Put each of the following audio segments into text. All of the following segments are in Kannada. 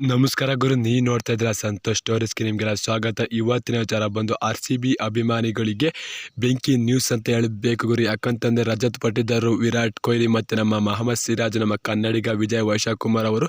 ನಮಸ್ಕಾರ ಗುರು ನೀ ನೋಡ್ತಾ ಇದ್ರ ಸಂತೋಷ್ ಸ್ಟೋರೀಸ್ಗೆ ನಿಮಗೆಲ್ಲ ಸ್ವಾಗತ. ಇವತ್ತಿನ ವಿಚಾರ ಬಂದು ಆರ್ ಸಿ ಬಿ ಅಭಿಮಾನಿಗಳಿಗೆ ಬೆಂಕಿ ನ್ಯೂಸ್ ಅಂತ ಹೇಳಬೇಕು ಗುರು. ಯಾಕಂತಂದ್ರೆ ರಜತ್ ಪಟ್ಟಿದ್ದರು ವಿರಾಟ್ ಕೊಹ್ಲಿ ಮತ್ತು ನಮ್ಮ ಮಹಮ್ಮದ್ ಸಿರಾಜ್, ನಮ್ಮ ಕನ್ನಡಿಗ ವಿಜಯ್ ವೈಶಾಖ್ ಅವರು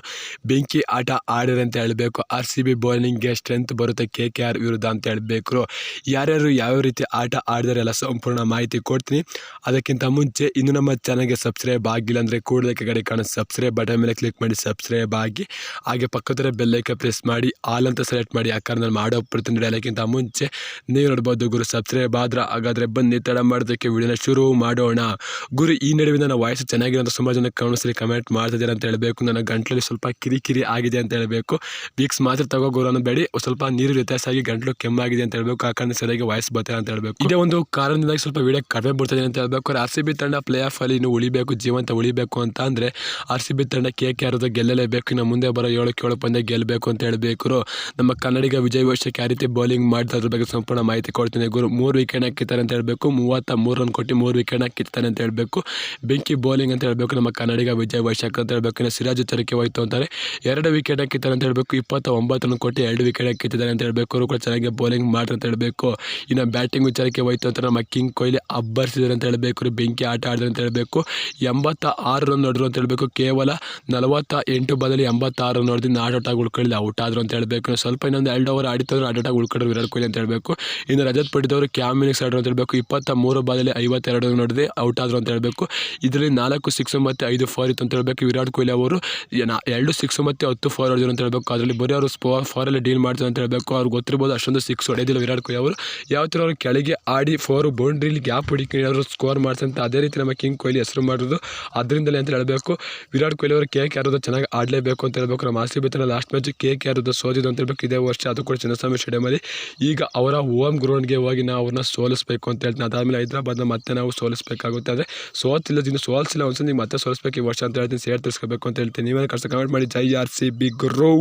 ಬೆಂಕಿ ಆಟ ಆಡಿದ್ರೆ ಅಂತ ಹೇಳಬೇಕು. ಆರ್ ಸಿ ಬಿ ಬೌಲಿಂಗ್ಗೆ ಸ್ಟ್ರೆಂತ್ ಬರುತ್ತೆ ಕೆ ಕೆ ಆರ್ ವಿರುದ್ಧ ಅಂತ ಹೇಳಬೇಕು ಯಾರ್ಯಾರು ಯಾವ್ಯಾವ ರೀತಿ ಆಟ ಆಡಿದರೆ ಎಲ್ಲ ಸಂಪೂರ್ಣ ಮಾಹಿತಿ ಕೊಡ್ತೀನಿ. ಅದಕ್ಕಿಂತ ಮುಂಚೆ ಇನ್ನು ನಮ್ಮ ಚಾನಲ್ಗೆ ಸಬ್ಸ್ಕ್ರೈಬ್ ಆಗಿಲ್ಲ ಅಂದರೆ ಕೂಡಲೇ ಕಡೆ ಕಾಣೋ ಸಬ್ಸ್ಕ್ರೈಬ್ ಬಟನ್ ಮೇಲೆ ಕ್ಲಿಕ್ ಮಾಡಿ ಸಬ್ಸ್ಕ್ರೈಬ್ ಆಗಿ. ಹಾಗೆ ಪಕ್ಕದ ಬೆಲ್ಲೈಕ ಪ್ರೆಸ್ ಮಾಡಿ ಆಲ್ ಅಂತ ಸೆಲೆಕ್ಟ್ ಮಾಡಿ ಯಾಕಂದ್ರೆ ನಾನು ಮಾಡೋ ಪ್ರತಿ ಡೈಲಾಗಿಂತ ಮುಂಚೆ ನೀವು ನೋಡ್ಬೋದು ಗುರು ಸಬ್ಸ್ಕ್ರೈಬ್ ಆದ್ರೆ ಹಾಗಾದರೆ ಬನ್ನಿ, ತಡ ಮಾಡೋದಕ್ಕೆ ವಿಡಿಯೋನ ಶುರು ಮಾಡೋಣ. ಗುರು, ಈ ನಡುವೆ ನನ್ನ ವಾಯ್ಸ್ ಚೆನ್ನಾಗಿರೋ ಅಂತ ಸುಮಾರು ಜನ ಕಮೆಂಟ್ಸಲ್ಲಿ ಕಮೆಂಟ್ ಮಾಡ್ತಿದ್ದೀರ ಅಂತ ಹೇಳಬೇಕು. ನನ್ನ ಗಂಟ್ಲಲ್ಲಿ ಸ್ವಲ್ಪ ಕಿರಿಕಿರಿ ಆಗಿದೆ ಅಂತ ಹೇಳಬೇಕು. ವೀಕ್ಸ್ ಮಾತ್ರ ತಗೋ ಗುರು, ಅನ್ನಬೇಡಿ. ಸ್ವಲ್ಪ ನೀರು ವ್ಯತ್ಯಾಸ ಗಂಟ್ಲು ಕೆಮ್ಮಾಗಿದೆ ಅಂತ ಹೇಳಬೇಕು. ಆ ಕಾರಣ ಸರಿಯಾಗಿ ವಾಯ್ಸ್ ಬರ್ತಾರೆ ಅಂತ ಹೇಳಬೇಕು. ಇದೇ ಒಂದು ಕಾರಣದಿಂದಾಗಿ ಸ್ವಲ್ಪ ವಿಡಿಯೋ ಕಡಿಮೆ ಬಿಡ್ತದೆ ಅಂತ ಹೇಳಬೇಕು. ಆರ್ ಸಿ ಬಿ ತಂಡ ಪ್ಲೇ ಆಫ್ ಅಲ್ಲಿ ಇನ್ನು ಉಳಿಬೇಕು, ಜೀವಂತ ಉಳಿಬೇಕು ಅಂತ ಅಂದ್ರೆ ಆರ್ ಸಿ ಬಿ ತಂಡ ಕೆ ಕೆ ಆರ್ ಗೆಲ್ಲಲೇಬೇಕು. ಇನ್ನು ಮುಂದೆ ಬರೋ ಏಳು ಏಳು ಪಂದ್ಯ ಗೆಲ್ಲಬೇಕು ಅಂತ ಹೇಳಬೇಕು ನಮ್ಮ ಕನ್ನಡಿಗ ವಿಜಯ್ ವರ್ಷಕ್ಕೆ ಯಾವ ರೀತಿ ಬೌಲಿಂಗ್ ಮಾಡ್ತಾ ಅದ್ರ ಬಗ್ಗೆ ಸಂಪೂರ್ಣ ಮಾಹಿತಿ ಕೊಡ್ತೀನಿ ಗುರು. ಮೂರು ವಿಕೆಟ್ ಹಾಕಿದ್ದಾರೆ ಅಂತ ಹೇಳಬೇಕು. ಮೂವತ್ತ ಮೂರು ರನ್ ಕೊಟ್ಟು ಮೂರು ವಿಕೆಟ್ ಹಾಕಿರ್ತಾರೆ ಅಂತ ಹೇಳಬೇಕು. ಬೆಂಕಿ ಬೌಲಿಂಗ್ ಅಂತ ಹೇಳಬೇಕು ನಮ್ಮ ಕನ್ನಡಿಗ ವಿಜಯ್ ವೈಶಾಖ್ ಅಂತ ಹೇಳಬೇಕು. ಇನ್ನು ಸಿರಾಜ್ ಹೋಯ್ತು ಅಂತಾರೆ. ಎರಡು ವಿಕೆಟ್ ಹಾಕಿದ್ದಾರೆ ಅಂತ ಹೇಳಬೇಕು. ಇಪ್ಪತ್ತ ಒಂಬತ್ತು ರನ್ ಕೊಟ್ಟು ಎರಡು ವಿಕೆಟ್ ಹಾಕಿದ್ದಾರೆ ಅಂತ ಹೇಳಬೇಕು. ಅವರು ಕೂಡ ಚೆನ್ನಾಗಿ ಬೌಲಿಂಗ್ ಮಾಡ್ರಿ ಅಂತ ಹೇಳಬೇಕು. ಇನ್ನು ಬ್ಯಾಟಿಂಗ್ ವಿಚಾರಕ್ಕೆ ಹೋಯ್ತು ಅಂತ ನಮ್ಮ ಕಿಂಗ್ ಕೊಹ್ಲಿ ಅಬ್ಬರಿಸಿದ್ರು ಅಂತ ಹೇಳಬೇಕು ಬೆಂಕಿ ಆಟ ಆಡಿದ್ರೆ ಅಂತ ಹೇಳಬೇಕು. ಎಂಬತ್ತ ಆರು ರನ್ ನೋಡಿದ್ರು ಅಂತ ಹೇಳಬೇಕು. ಕೇವಲ ನಲವತ್ತ ಎಂಟು ಬದಲಿ ಎಂಬತ್ತಾರು ರನ್ ನೋಡಿದ್ರೆ ನಾಟ್ ಔಟ್ ಉಳ್ಕೊಳ್ಳಿಲ್ಲ ಉಳ್ಕೊಳ್ಳಿ ಔಟ್ ಆದ್ರು ಅಂತ ಹೇಳಬೇಕು, ಸ್ವಲ್ಪ ಇನ್ನೊಂದು ಎರಡು ಓವರ್ ಆಡಿತ್ತಂದ್ರೆ ಆಟ ಆಗಿ ಉಳ್ಕೊಂಡ್ರು ವಿರಾಟ್ ಕೊಹ್ಲಿ ಅಂತ ಹೇಳಬೇಕು. ಇನ್ನು ರಜತ್ ಪಡೆದವರು ಕ್ಯಾಮ್ ಮಿನಿಕ್ಸ್ ಅಂತ ಹೇಳಬೇಕು. ಇಪ್ಪತ್ತ ಮೂರು ಬಾಲಲ್ಲಿ ಐವತ್ತೆರಡು ನೋಡಿದೆ, ಔಟ್ ಆದ್ರು ಅಂತ ಹೇಳಬೇಕು. ಇದರಲ್ಲಿ ನಾಲ್ಕು ಸಿಕ್ಸ್ ಮತ್ತು ಐದು ಫೋರ್ ಇತ್ತು ಅಂತ ಹೇಳಬೇಕು. ವಿರಾಟ್ ಕೊಹ್ಲಿ ಅವರು ಎರಡು ಸಿಕ್ಸ್ ಮತ್ತು ಹತ್ತು ಫೋರ್ ಹೊಡೆದ್ರು ಅಂತ ಹೇಳಬೇಕು. ಅದರಲ್ಲಿ ಬರೀ ಅವರು ಸ್ಪೋ ಫೋರಲ್ಲಿ ಡೀಲ್ ಮಾಡ್ತಾರೆ ಅಂತ ಹೇಳಬೇಕು. ಅವ್ರಿಗೆ ಗೊತ್ತಿರ್ಬೋದು ಅಷ್ಟೊಂದು ಸಿಕ್ಸ್ ಹೊಡೆದಿಲ್ಲ ವಿರಾಟ್ ಕೊಹ್ಲಿ ಅವರು. ಯಾವ ಥರ ಅವರು ಕೆಳಗೆ ಆಡಿ ಫೋರ್ ಬೌಂಡ್ರಿಲಿ ಗ್ಯಾಪ್ ಹುಡುಕಿ ಅವರು ಸ್ಕೋರ್ ಮಾಡ್ತಾರೆ ಅದೇ ರೀತಿ ನಮ್ಮ ಕಿಂಗ್ ಕೊಹ್ಲಿ ಹೆಸರು ಮಾಡೋದು ಅದರಿಂದಲೇ ಅಂತ ಹೇಳಬೇಕು. ವಿರಾಟ್ ಕೊಹ್ಲಿ ಅವರು ಕೆ ಆರೋದು ಚೆನ್ನಾಗಿ ಆಡಲೇಬೇಕು ಅಂತ ಹೇಳಬೇಕು. ನಮ್ಮ ಆಸ್ತಿ C B last match K K R ಸೋತಿದ್ದು ಅಂತ ಹೇಳ್ಬೇಕು. ಇದೇ ವರ್ಷ ಅದು ಕೂಡ ಚಿನ್ನಸ್ವಾಮಿ ಸ್ಟೇಡಿಯಮಲ್ಲಿ. ಈಗ ಅವರ ಹೋಮ್ ಗ್ರೌಂಡ್ಗೆ ಹೋಗಿ ನಾವು ಅವ್ರನ್ನ ಸೋಲಿಸಬೇಕು ಅಂತ ಹೇಳ್ತೀನಿ. ಅದಾದಮೇಲೆ ಹೈದರಾಬಾದ್ನ ಮತ್ತೆ ನಾವು ಸೋಲಿಸಬೇಕಾಗುತ್ತೆ. ಅಂದರೆ ಸೋತಿಲ್ಲ ಸೋಲಿಸಿಲ್ಲ ಒಂದ್ಸಲ ನೀವು ಮತ್ತೆ ಸೋಲಿಸ್ಬೇಕು ಈ ವರ್ಷ ಅಂತ ಹೇಳ್ತೀನಿ. ಸೇರ್ ತಿರ್ಸ್ಕೋಬೇಕು ಅಂತ ಹೇಳ್ತೀನಿ. ನೀವೇ ಕಷ್ಟ ಕಮೆಂಟ್ ಮಾಡಿ. ಜೈ ಆರ್ ಸಿ ಬಿ ಗ್ರೋ.